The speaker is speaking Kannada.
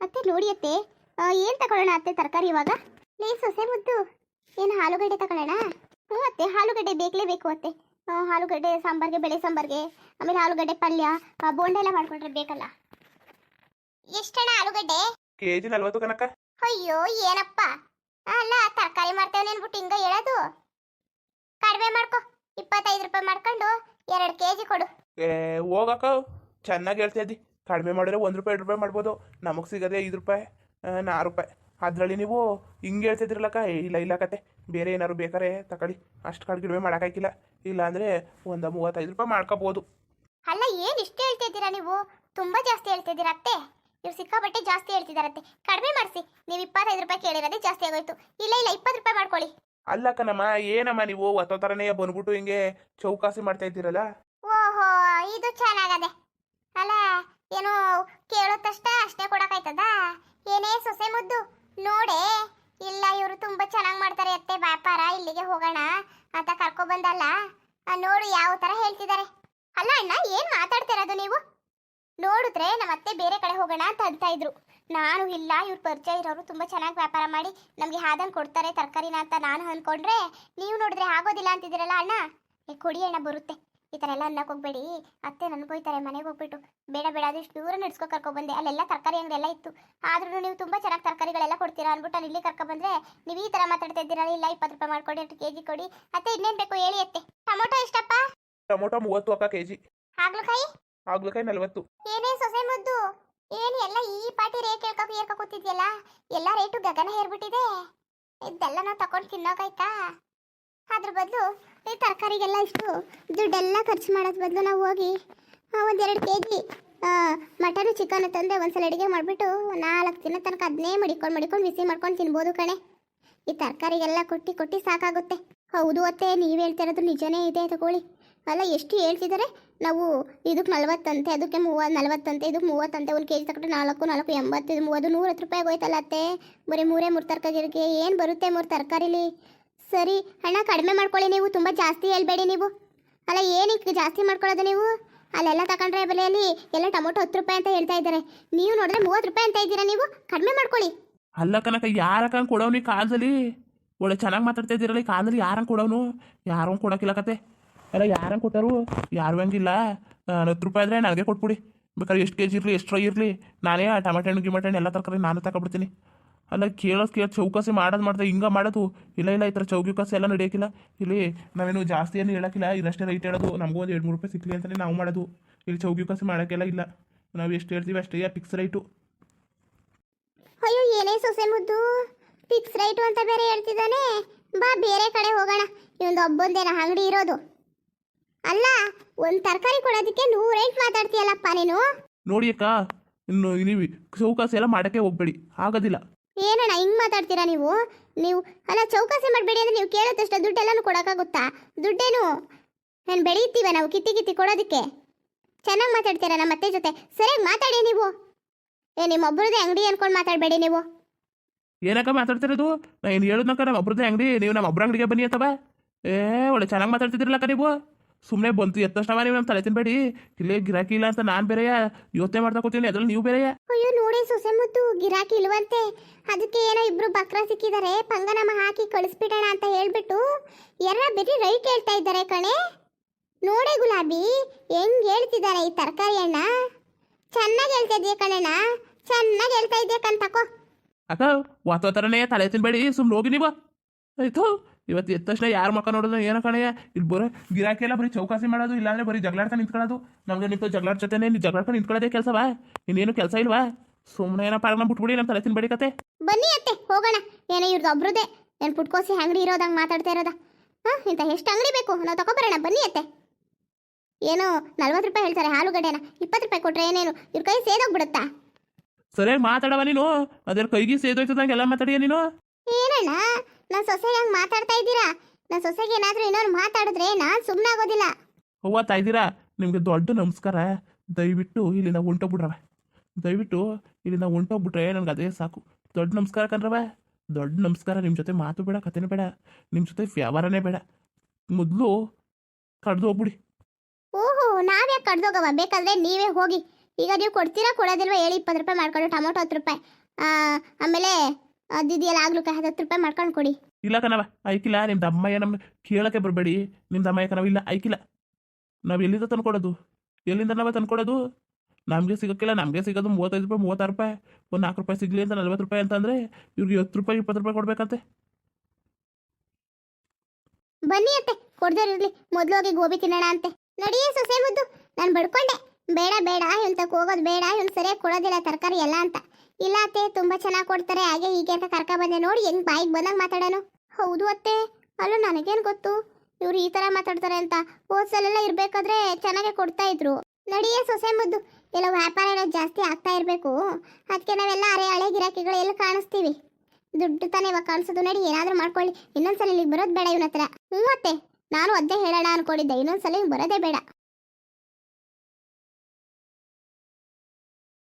ಅತ್ತೆ ನೋಡಿ ಅತ್ತೆ ಏನ್ ತಗೊಳ್ಳೋಣ ಅತ್ತೆ ತರಕಾರಿ ಇವಾಗ? ಲೇ ಸೊಸೆ ಮುದ್ದು ಏನು ಆಲೂಗಡ್ಡೆ ತಗೊಳ್ಳೋಣ ಹ್ಞೂ ಅತ್ತೆ ಆಲೂಗಡ್ಡೆ ಬೇಕಲೇಬೇಕು ಅತ್ತೆ. ಆಲೂಗಡ್ಡೆ ಸಾಂಬಾರ್ಗೆ ಬೆಳೆ ಸಾಂಬಾರ್ಗೆ ಆಮೇಲೆ ಆಲೂಗಡ್ಡೆ ಪಲ್ಯ ಬೋಂಡೆ ಬೋಂಡ ಎಲ್ಲ ಮಾಡ್ಕೊಂಡ್ರೆ ಬೇಕಲ್ಲ? ಎಷ್ಟಣ್ಣ ಆಲೂಗಡ್ಡೆ? ಕೆಜಿ ನಲ್ವತ್ತು ಕನಕ ಅಯ್ಯೋ ಏನಪ್ಪ? ಅಲ್ಲ ತರಕಾರಿ ಮಾಡ್ತೇವೆ ಅನ್ಬಿಟ್ಟು ಹಿಂಗ ಹೇಳೋದು? ಕಡಿಮೆ ಮಾಡ್ಕೊ ಇಪ್ಪತ್ತೈದು ರೂಪಾಯಿ ಮಾಡ್ಕೊಂಡು ಎರಡು ಕೆಜಿ ಕೊಡು. ಏ ಹೋಗಕ್ಕ ಚೆನ್ನಾಗಿ ಹೇಳ್ತಾ ಇದ್ದಿ ಕಡಿಮೆ ಮಾಡಿದ್ರೆ ಒಂದು ರೂಪಾಯಿ ಎರಡು ರೂಪಾಯಿ ಮಾಡ್ಬೋದು. ನಮಗೆ ಸಿಗೋದೇ ಐದು ರೂಪಾಯಿ ನಾರು ನಾಲ್ಕು ರೂಪಾಯಿ. ಅದರಲ್ಲಿ ನೀವು ಹಿಂಗೆ ಹೇಳ್ತಿದ್ರಲ್ಲಕ್ಕ ಇಲ್ಲ ಇಲ್ಲ ಕತೆ. ಬೇರೆ ಏನಾದ್ರು ಬೇಕಾರೆ ತಗೊಳ್ಳಿ ಅಷ್ಟು ಕಡಿಮೆ ಮಾಡೋಕ್ಕಾಗಿಲ್ಲ ಇಲ್ಲ ಅಂದರೆ ಒಂದು ಮೂವತ್ತೈದು ರೂಪಾಯಿ ಮಾಡ್ಕೋಬೋದು. ಅಲ್ಲ ಏನು ಇಷ್ಟು ಹೇಳ್ತಿದ್ದೀರಾ ನೀವು? ತುಂಬ ಜಾಸ್ತಿ ಹೇಳ್ತಿದ್ದೀರಾ ಅತ್ತೆ. ಇವ್ರು ಸಿಕ್ಕಾಪಟ್ಟೆ ಜಾಸ್ತಿ ಹೇಳ್ತಿದ್ದಾರತ್ತೆ ಕಡಿಮೆ ಮಾಡಿಸಿ. ನೀವು ಇಪ್ಪತ್ತೈದು ರೂಪಾಯಿ ಕೇಳಿರೋದೇ ಜಾಸ್ತಿ ಆಗೋಯ್ತು. ಇಲ್ಲ ಇಲ್ಲ ಇಪ್ಪತ್ತು ರೂಪಾಯಿ ಮಾಡ್ಕೊಳ್ಳಿ. ಅಲ್ಲ ಕಣಮ್ಮ ಏನಮ್ಮ ನೀವು? ಒತ್ತೋ ಥರನೇ ಬಂದ್ಬಿಟ್ಟು ಹಿಂಗೆ ಚೌಕಾಸಿ ಮಾಡ್ತಾ ಇದ್ದೀರಲ್ಲ? ಓಹೋ ಇದು ಅಲ್ಲ ಏನು ಕೇಳೋ ತಷ್ಟೇ ಅಷ್ಟೇ ಕೊಡಕಾಯ್ತದ? ಏನೇ ಸೊಸೆ ಮುದ್ದು. ನೋಡೆ, ಇಲ್ಲ ಇವರು ತುಂಬಾ ಚೆನ್ನಾಗಿ ಮಾಡ್ತಾರೆ ಅತ್ತೆ ವ್ಯಾಪಾರ, ಇಲ್ಲಿಗೆ ಹೋಗೋಣ ಅಂತ ಕರ್ಕೊ ಬಂದಲ್ಲ. ನೋಡು ಯಾವ ತರ ಹೇಳ್ತಿದ್ದಾರೆ ಅಲ್ಲ ಅಣ್ಣ, ಏನ್ ಮಾತಾಡ್ತಿರೋದು ನೀವು? ನೋಡಿದ್ರೆ ನಮ್ಮ ಅತ್ತೆ ಬೇರೆ ಕಡೆ ಹೋಗೋಣ ಅಂತ ಅಂತ ಇದ್ರು. ನಾನು ಇಲ್ಲ, ಇವ್ರ ಪರಿಚಯ ಇರೋರು ತುಂಬಾ ಚೆನ್ನಾಗಿ ವ್ಯಾಪಾರ ಮಾಡಿ ನಮಗೆ ಹಾದಂಗೆ ಕೊಡ್ತಾರೆ ತರಕಾರಿನ ಅಂತ ನಾನು ಅನ್ಕೊಂಡ್ರೆ ನೀವು ನೋಡಿದ್ರೆ ಆಗೋದಿಲ್ಲ ಅಂತಿದ್ದೀರಲ್ಲ ಅಣ್ಣ. ಕೊಡಿ ಅಣ್ಣ, ಬರುತ್ತೆ. ಈ ಥರ ಎಲ್ಲ ಅನ್ನಕ್ಕೆ ಹೋಗ್ಬೇಡಿ. ಅತ್ತೆ ನನ್ಗೋಯ್ತಾರೆ ಮನೆಗೆ ಹೋಗ್ಬಿಟ್ಟು. ಬೇಡ ಬೇಡ ಅದಷ್ಟು ದೂರ ನಡ್ಸ್ಕೊ ಕರ್ಕೊ ಬಂದೆ. ಅಲ್ಲೆಲ್ಲ ತರಕಾರಿ ಅಂಗಡಿ ಎಲ್ಲ ಇತ್ತು. ಆದ್ರೂ ನೀವು ತುಂಬ ಚೆನ್ನಾಗಿ ತರಕಾರಿಗಳೆಲ್ಲ ಕೊಡ್ತೀರಾ ಅಂದ್ಬಿಟ್ಟು ನಾನು ಇಲ್ಲಿ ಕರ್ಕೊ ಬಂದ್ರೆ ನೀವು ಈ ಥರ ಮಾತಾಡ್ತಾ ಇದ್ದೀರಾ? ಇಲ್ಲ ಇಪ್ಪತ್ತು ರೂಪಾಯಿ ಮಾಡ್ಕೊಡಿ ಎರಡು ಕೆ ಜಿ ಕೊಡಿ. ಅತ್ತೆ ಇನ್ನೇನು ಬೇಕು ಹೇಳಿ ಅತ್ತೆ. ಟೊಮೊಟೊ ಎಷ್ಟಪ್ಪ? ಟೊಮೊಟೊ ಮೂವತ್ತು ಅಕ್ಕ ಕೆ ಜಿ ಹಾಗಲಕಾಯಿ? ಹಾಗಲಕಾಯಿ ನಲ್ವತ್ತು. ಏನೇ ಸೊಸೆ ಮದ್ದು. ಏನು ಎಲ್ಲ ಈ ಪಾಟಿ ರೇಟ್ ಹೇಳ್ಕೊಂಡು ಏರ್ಕೊ ಕೂತಿದ್ಯಲ್ಲ? ಎಲ್ಲ ರೇಟು ಗಗನ ಹೇರ್ಬಿಟ್ಟಿದೆ ಇದೆಲ್ಲ ನಾವು ತಗೊಂಡು ತಿನ್ನೋಕಾಯ್ತಾ? ಅದ್ರ ಬದಲು ಈ ತರಕಾರಿಗೆಲ್ಲ ಇಷ್ಟು ದುಡ್ಡೆಲ್ಲ ಖರ್ಚು ಮಾಡೋದ್ ಬದಲು ನಾವು ಹೋಗಿ ಒಂದೆರಡು ಕೆ ಜಿ ಮಟನು ಚಿಕನ್ ತಂದೆ ಒಂದ್ಸಲ ಅಡುಗೆ ಮಾಡಿಬಿಟ್ಟು ನಾಲ್ಕು ದಿನ ತನಕ ಅದನ್ನೇ ಮಡಿಕೊಂಡು ಮಡಿಕೊಂಡು ಬಿಸಿ ಮಾಡ್ಕೊಂಡು ತಿನ್ಬೋದು ಕಣೆ. ಈ ತರಕಾರಿಗೆಲ್ಲ ಕೊಟ್ಟು ಕೊಟ್ಟು ಸಾಕಾಗುತ್ತೆ. ಹೌದು ಅತ್ತೆ, ನೀವು ಹೇಳ್ತಿರೋದು ನಿಜನೇ ಇದೆ ತಗೊಳ್ಳಿ. ಅಲ್ಲ, ಎಷ್ಟು ಹೇಳ್ತಿದ್ದಾರೆ ನಾವು ಇದಕ್ಕೆ ನಲ್ವತ್ತಂತೆ, ಅದಕ್ಕೆ ಮೂವ, ನಲ್ವತ್ತಂತೆ, ಇದಕ್ಕೆ ಮೂವತ್ತಂತೆ, ಒಂದು ಕೆ ಜಿ ತಗೊಂಡು ನಾಲ್ಕು ನಾಲ್ಕು ಎಂಬತ್ತು, ಮೂವತ್ತು, ನೂರತ್ತು ರೂಪಾಯಿಗೆ ಹೋಯ್ತಲ್ಲ ಅತ್ತೆ. ಬರೀ ಮೂರೇ ಮೂರು ತರಕಾರಿಗೆ, ಏನು ಬರುತ್ತೆ ಮೂರು ತರಕಾರಿಲಿ? ಸರಿ ಹಣ ಕಡಿಮೆ ಮಾಡ್ಕೊಳ್ಳಿ ನೀವು, ತುಂಬ ಜಾಸ್ತಿ ಹೇಳ್ಬೇಡಿ ನೀವು. ಅಲ್ಲ ಏನಕ್ಕೆ ಜಾಸ್ತಿ ಮಾಡ್ಕೊಳ್ಳೋದು ನೀವು? ಅಲ್ಲೆಲ್ಲ ತಗೊಂಡ್ರೆ ಬೆಲೆಯಲ್ಲಿ ಎಲ್ಲ ಟೊಮೊಟೊ ಹತ್ತು ರೂಪಾಯಿ ಅಂತ ಹೇಳ್ತಾ ಇದ್ದಾರೆ. ನೀವು ನೋಡಿದ್ರೆ ಮೂವತ್ತು ರೂಪಾಯಿ ಅಂತ ಇದ್ದೀರಾ ನೀವು? ಕಡಿಮೆ ಮಾಡ್ಕೊಳ್ಳಿ. ಅಲ್ಲ ಕನಕ ಯಾರಕ್ಕ ಕೊಡೋನು ಈ ಕಾಲದಲ್ಲಿ? ಒಳ್ಳೆ ಚೆನ್ನಾಗಿ ಮಾತಾಡ್ತಾ ಇದ್ದೀರಲ್ಲ, ಈ ಕಾಲದಲ್ಲಿ ಯಾರಂಗೆ ಕೊಡೋನು ಯಾರು ಕೊಡೋಕ್ಕಿಲ್ಲ ಕತೆ. ಅಲ್ಲ, ಯಾರಂಗೆ ಕೊಟ್ಟರು? ಯಾರು ಹಂಗಿಲ್ಲ. ಹತ್ತು ರೂಪಾಯಿ ಆದರೆ ನನಗೆ ಕೊಟ್ಬಿಡಿ. ಬೇಕಾದ್ರೆ ಎಷ್ಟು ಕೆ ಜಿ ಇರಲಿ, ಎಷ್ಟು ಇರಲಿ, ನಾನೇ ಟಮಾಟೆ ಹಣ್ಣು, ಗಿಮಟೆ ಹಣ್ಣು ಎಲ್ಲ ತರಕಾರಿ ನಾನು ತಗೊಬಿಡ್ತೀನಿ ಅಲ್ಲ ಕೇಳೋದು ಕೇಳಿ ಚೌಕಾಸಿ ಮಾಡೋದು ಮಾಡ್ದೆ ಹಿಂಗೆ ಮಾಡೋದು. ಇಲ್ಲ ಇಲ್ಲ ಈ ಥರ ಚೌಕಾಸಿ ಎಲ್ಲ ನಡೆಯೋಕ್ಕಿಲ್ಲ ಇಲ್ಲಿ ನಾವೇನು ಜಾಸ್ತಿ ಏನು ಹೇಳೋಕ್ಕಿಲ್ಲ ಇದಷ್ಟೇ ರೈಟ್ ಹೇಳೋದು. ನಮಗೂ ಒಂದು ಎರಡು ಮೂರು ರೂಪಾಯಿ ಸಿಕ್ಕಲಿ ಅಂತಲೇ ನಾವು ಮಾಡೋದು. ಇಲ್ಲಿ ಚೌಕಿಕಾಸಿ ಮಾಡೋಕ್ಕೆಲ್ಲ ಇಲ್ಲ. ನಾವು ಎಷ್ಟು ಹೇಳ್ತೀವಿ ಅಷ್ಟೇ ಫಿಕ್ಸ್ ರೈಟು ಅಯ್ಯೋ ಏನೇ ಸೊಸೆ ಮುದ್ದು. ಫಿಕ್ಸ್ ರೈಟು ಅಂತ ಬೇರೆ ಹೇಳ್ತಿದ್ದಾನೆ. ಬಾ ಬೇರೆ ಕಡೆ ಹೋಗೋಣ. ಇವೊಂದು ಒಬ್ಬೊಂದೇನ ಅಂಗಡಿ ಇರೋದು. ಅಲ್ಲ ಒಂದು ತರಕಾರಿ ಕೊಡೋದಕ್ಕೆ ನೂರೆಂಟು ಮಾತಾಡ್ತೀಯಲ್ಲಪ್ಪ ನೀನು. ನೋಡಿ ಅಕ್ಕ ಇನ್ನು ನೀವು ಚೌಕಾಸಿ ಎಲ್ಲ ಮಾಡೋಕ್ಕೆ ಹೋಗ್ಬೇಡಿ. ಆಗೋದಿಲ್ಲ. ಏನಣ್ಣ, ಹಿಂಗೆ ಮಾತಾಡ್ತೀರಾ ನೀವು? ನೀವು, ಅಲ್ಲ, ಚೌಕಾಸಿ ಮಾಡಬೇಡಿ ಅಂದರೆ ನೀವು ಕೇಳೋದಷ್ಟು, ದುಡ್ಡೆಲ್ಲನೂ ಕೊಡೋಕ್ಕಾಗುತ್ತಾ? ದುಡ್ಡೇನು? ನಾನು ಬೆಳೀತೀವ ನಾವು ಕಿತ್ತಿ ಕಿತ್ತಿ ಕೊಡೋದಕ್ಕೆ? ಚೆನ್ನಾಗಿ ಮಾತಾಡ್ತೀರಾ ನಮ್ಮ ಅತ್ತೆ ಜೊತೆ? ಸರಿಯಾಗಿ ಮಾತಾಡಿ ನೀವು. ಏ ನಿಮ್ಮೊಬ್ಬರದೇ ಅಂಗಡಿ ಅನ್ಕೊಂಡು ಮಾತಾಡಬೇಡಿ ನೀವು. ಏನಕ್ಕ ಮಾತಾಡ್ತಿರೋದು? ನಾನು ಏನು ಹೇಳೋದ್ನಕ್ಕ ನಮ್ಮ ಒಬ್ರದ್ದೇ ಅಂಗಡಿ, ನೀವು ನಮ್ಮ ಒಬ್ರ ಅಂಗಡಿಗೆ ಬನ್ನಿ ಅಥವಾ? ಏ, ಒಳ್ಳೆ ಚೆನ್ನಾಗಿ ಮಾತಾಡ್ತಿದ್ರಲ್ಲಕ್ಕ ನೀವು? ಸುಮ್ಮನೆ ಬಂತು ಎತ್ತ ತಕ್ಷಣ ನೀವು ನಮ್ಮ ತಲೆ ತಿನ್ಬೇಡಿ. ಇಲ್ಲೇ ಗಿರಾಕಿ ಇಲ್ಲ ಅಂತ ನಾನು ಬೇರೆಯ? ಯೋಚನೆ ಮಾಡ್ತಾ ಕೂತೀನಿ ಅದ್ರಲ್ಲಿ ನೀವು ಬೇರೆಯ? ಅಯ್ಯೋ ನೋಡಿ ಸೊಸೆ ಮುತ್ತು ಗಿರಾಕಿ ಇಲ್ವಂತೆ. ಅದಕ್ಕೆ ಏನೋ ಇಬ್ರು ಬಕ್ರ ಸಿಕ್ಕಿದ್ದಾರೆ ಪಂಗನಮ ಹಾಕಿ ಕಳಿಸ್ಬಿಡೋಣ ಅಂತ ಹೇಳ್ಬಿಟ್ಟು ಎರ ಬೇರೆ ರೈಟ್ ಹೇಳ್ತಾ ಇದ್ದಾರೆ ಕಣೆ. ನೋಡೆ ಗುಲಾಬಿ ಹೆಂಗ್ ಹೇಳ್ತಿದ್ದಾರೆ ಈ ತರಕಾರಿ ಅಣ್ಣ? ಚೆನ್ನಾಗಿ ಹೇಳ್ತಾ ಇದೆಯಾ ಕಣಣ್ಣ ಚೆನ್ನಾಗಿ ಹೇಳ್ತಾ ಇದೆಯಾ ಕಣ್ ತಕೋ. ಅಕ್ಕ ವಾತಾವರಣ ತಲೆ ತಿನ್ಬೇಡಿ ಸುಮ್ಮನೆ ಹೋಗಿ ನೀವು. ಆಯ್ತು. ಇವತ್ತು ಎದ್ದ ತಕ್ಷಣ ಯಾರು ಮಕ್ಕ ನೋಡೋದು ಏನೋ ಕಣಯ್ಯ. ಇಲ್ಲಿ ಬರೋ ಗಿರಾಕಿ ಎಲ್ಲ ಬರೀ ಚೌಕಾಸಿ ಮಾಡೋದು ಇಲ್ಲಾಂದ್ರೆ ಬರೀ ಜಗಳಾಡ್ತಾ ನಿಂತ್ಕೊಳ್ಳೋದು. ನಮಗೆ ನಿಂತು ಜಗಳಾಡ್ ಜೊತೆನೇ ನೀನು ಜಗಳಾಡ್ಕೊಂಡು ನಿಂತ್ಕೊಳ್ಳೋದೇ ಕೆಲಸವಾ ಇನ್ನೇನು ಕೆಲಸ ಇಲ್ವಾ? ಸುಮ್ಮನೆ ಏನೋ ನಮ್ಮ ಬಿಟ್ಬಿಡಿ ನಮ್ಮ ತಲೆ ತಿನ್ಬೇಡಿ ಕತೆ. ಬನ್ನಿ ಅತ್ತೆ ಹೋಗೋಣ. ಏನೋ ಇವ್ರದ್ದು ಒಬ್ರದೇ. ಏನು ಪುಟ್ಕೋಸಿ ಅಂಗಡಿ ಇರೋದಂಗೆ ಮಾತಾಡ್ತಾ ಇರೋದ. ಹಾಂ ಇಂಥ ಎಷ್ಟು ಅಂಗಡಿ ಬೇಕು? ನಾವು ತಗೊಬರೋಣ ಬನ್ನಿ ಅತ್ತೆ. ಏನೋ ನಲ್ವತ್ತು ರೂಪಾಯಿ ಹೇಳ್ತಾರೆ ಆಲೂಗಡ್ಡೆನ. ಇಪ್ಪತ್ತು ರೂಪಾಯಿ ಕೊಟ್ಟರೆ ಏನೇನು? ಇವ್ರ ಕೈ ಸೇದೋಗ್ಬಿಡುತ್ತಾ? ಸರಿಯಾಗಿ ಮಾತಾಡವ ನೀನು. ಅದ್ರ ಕೈಗೆ ಸೇದೋಯ್ತದಂಗೆಲ್ಲ ಮಾತಾಡಿಯ ನೀನು? ಏನಣ್ಣ? ನನ್ನ ಸೊಸೆಗೆ ಹಂಗ್ ಮಾತಾಡ್ತಾ ಇದ್ದೀರಾ? ನನ್ನ ಸೊಸೆಗೆ ಏನಾದರೂ ಇನ್ನೊಂದು ಮಾತಾಡಿದ್ರೆ ನಾನು ಸುಮ್ಮನಾಗೋದಿಲ್ಲ ಅವ್ವ ತಾಯ್ದಿರಾ? ನಿಮಗೆ ದೊಡ್ಡ ನಮಸ್ಕಾರ. ದಯವಿಟ್ಟು ಇಲ್ಲಿಂದ ಹೊಂಟೋಗ್ಬಿಡ್ರವ ದಯವಿಟ್ಟು ಇಲ್ಲಿಂದ ಹೊಂಟೋಗ್ಬಿಟ್ರೆ ನನಗೆ ಅದೇ ಸಾಕು. ದೊಡ್ಡ ನಮಸ್ಕಾರ ಕಣ್ರವ ದೊಡ್ಡ ನಮಸ್ಕಾರ ನಿಮ್ಮ ಜೊತೆ ಮಾತು ಬೇಡ ಕಥೆನೂ ಬೇಡ. ನಿಮ್ಮ ಜೊತೆ ವ್ಯವಹಾರನೇ ಬೇಡ. ಮೊದಲು ಕಡ್ದು ಹೋಗ್ಬಿಡಿ ಓಹೋ ನಾವ್ಯಾಕೆ ಕಡ್ದೋಗವ ಬೇಕಾದ್ರೆ ನೀವೇ ಹೋಗಿ. ಈಗ ನೀವು ಕೊಡ್ತೀರಾ ಕೊಡೋದಿಲ್ವಾ? ಹೇಳಿ ಇಪ್ಪತ್ತು ರೂಪಾಯಿ ಮಾಡ್ಕೊಂಡು ಟೊಮೊಟೊ ಹತ್ತು ರೂಪಾಯಿ. ಆಮೇಲೆ ಅದಿದೆಯಲ್ಲ ಕೈ ಹತ್ತು ರೂಪಾಯಿ ಮಾಡ್ಕೊಂಡು ಕೊಡಿ. ಇಲ್ಲ ಕಣವ ಐಕಿಲ್ಲ ನಿಮ್ದು ಅಮ್ಮಯ್ಯ ನಮ್ಮ ಕೇಳಕ್ಕೆ ಬರಬೇಡಿ. ನಿಮ್ದು ಅಮ್ಮಯ್ಯ ಕಣವ ಇಲ್ಲ ಐಕಿಲ್ಲ ನಾವು ಎಲ್ಲಿಂದ ತಂದ್ಕೊಡೋದು? ಎಲ್ಲಿಂದ ನಾವೇ ತಂದ್ಕೊಡೋದು? ನಮಗೆ ಸಿಗೋಕ್ಕಿಲ್ಲ ನಮಗೆ ಸಿಗೋದು ಮೂವತ್ತೈದು ರೂಪಾಯಿ ಮೂವತ್ತಾರು ರೂಪಾಯಿ. ಒಂದು ನಾಲ್ಕು ರೂಪಾಯಿ ಸಿಗಲಿ ಅಂತ ನಲ್ವತ್ತು ರೂಪಾಯಿ ಅಂತಂದರೆ ಇವ್ರಿಗೆ ಹತ್ತು ರೂಪಾಯಿ ಇಪ್ಪತ್ತು ರೂಪಾಯಿ ಕೊಡ್ಬೇಕಂತೆ. ಬನ್ನಿ ಅತ್ತೆ ಕೊಡ್ದೋರಿರ್ಲಿ ಮೊದಲು ಹೋಗಿ ಗೋಬಿ ತಿನ್ನೋಣ ಅಂತೆ. ನಡಿ ಸೊಸೆ ಮುದ್ದು ನಾನು ಬಡ್ಕೊಂಡೆ. ಬೇಡ ಬೇಡ ಎಂತಕ್ಕೆ ಹೋಗೋದು ಬೇಡ ಇವ್ನು ಸರಿಯಾಗಿ ಕೊಡೋದಿಲ್ಲ ತರಕಾರಿ ಎಲ್ಲ ಅಂತ. ಇಲ್ಲ ಅತ್ತೆ, ತುಂಬಾ ಚೆನ್ನಾಗಿ ಕೊಡ್ತಾರೆ. ಹಾಗೆ ಹೀಗೆ ಅಂತ ಕರ್ಕ ಬಂದೆ. ನೋಡಿ, ಹೆಂಗ್ ಬಾಯಿಗೆ ಬಂದಾಗ ಮಾತಾಡೋನು. ಹೌದು ಅತ್ತೆ. ಅಲ್ಲೋ, ನನಗೇನು ಗೊತ್ತು? ಇವ್ರು ಈ ತರ ಮಾತಾಡ್ತಾರೆ ಅಂತ. ಹೋದ್ಸಲೆಲ್ಲ ಇರ್ಬೇಕಾದ್ರೆ ಚೆನ್ನಾಗೆ ಕೊಡ್ತಾ ಇದ್ರು. ನಡಿಯೇ ಸೊಸೆ ಮುದ್ದು. ಎಲ್ಲ ವ್ಯಾಪಾರ ಎಲ್ಲ ಜಾಸ್ತಿ ಆಗ್ತಾ ಇರಬೇಕು. ಅದಕ್ಕೆ ನಾವೆಲ್ಲ ಅರೆ, ಹಳೆ ಗಿರಾಕಿಗಳು ಎಲ್ಲ ಕಾಣಿಸ್ತೀವಿ. ದುಡ್ಡು ತಾನೇ ಇವಾಗ ಕಾಣಿಸೋದು. ನಡಿ, ಏನಾದರೂ ಮಾಡ್ಕೊಳ್ಳಿ. ಇನ್ನೊಂದ್ಸಲ ಇಲ್ಲಿಗೆ ಬರೋದು ಬೇಡ ಇವನ ಹತ್ರ. ಹ್ಞೂ ಮತ್ತೆ ನಾನು ಅದೇ ಹೇಳೋಣ ಅನ್ಕೊಂಡಿದ್ದೆ. ಇನ್ನೊಂದ್ಸಲ ಬರೋದೇ ಬೇಡ.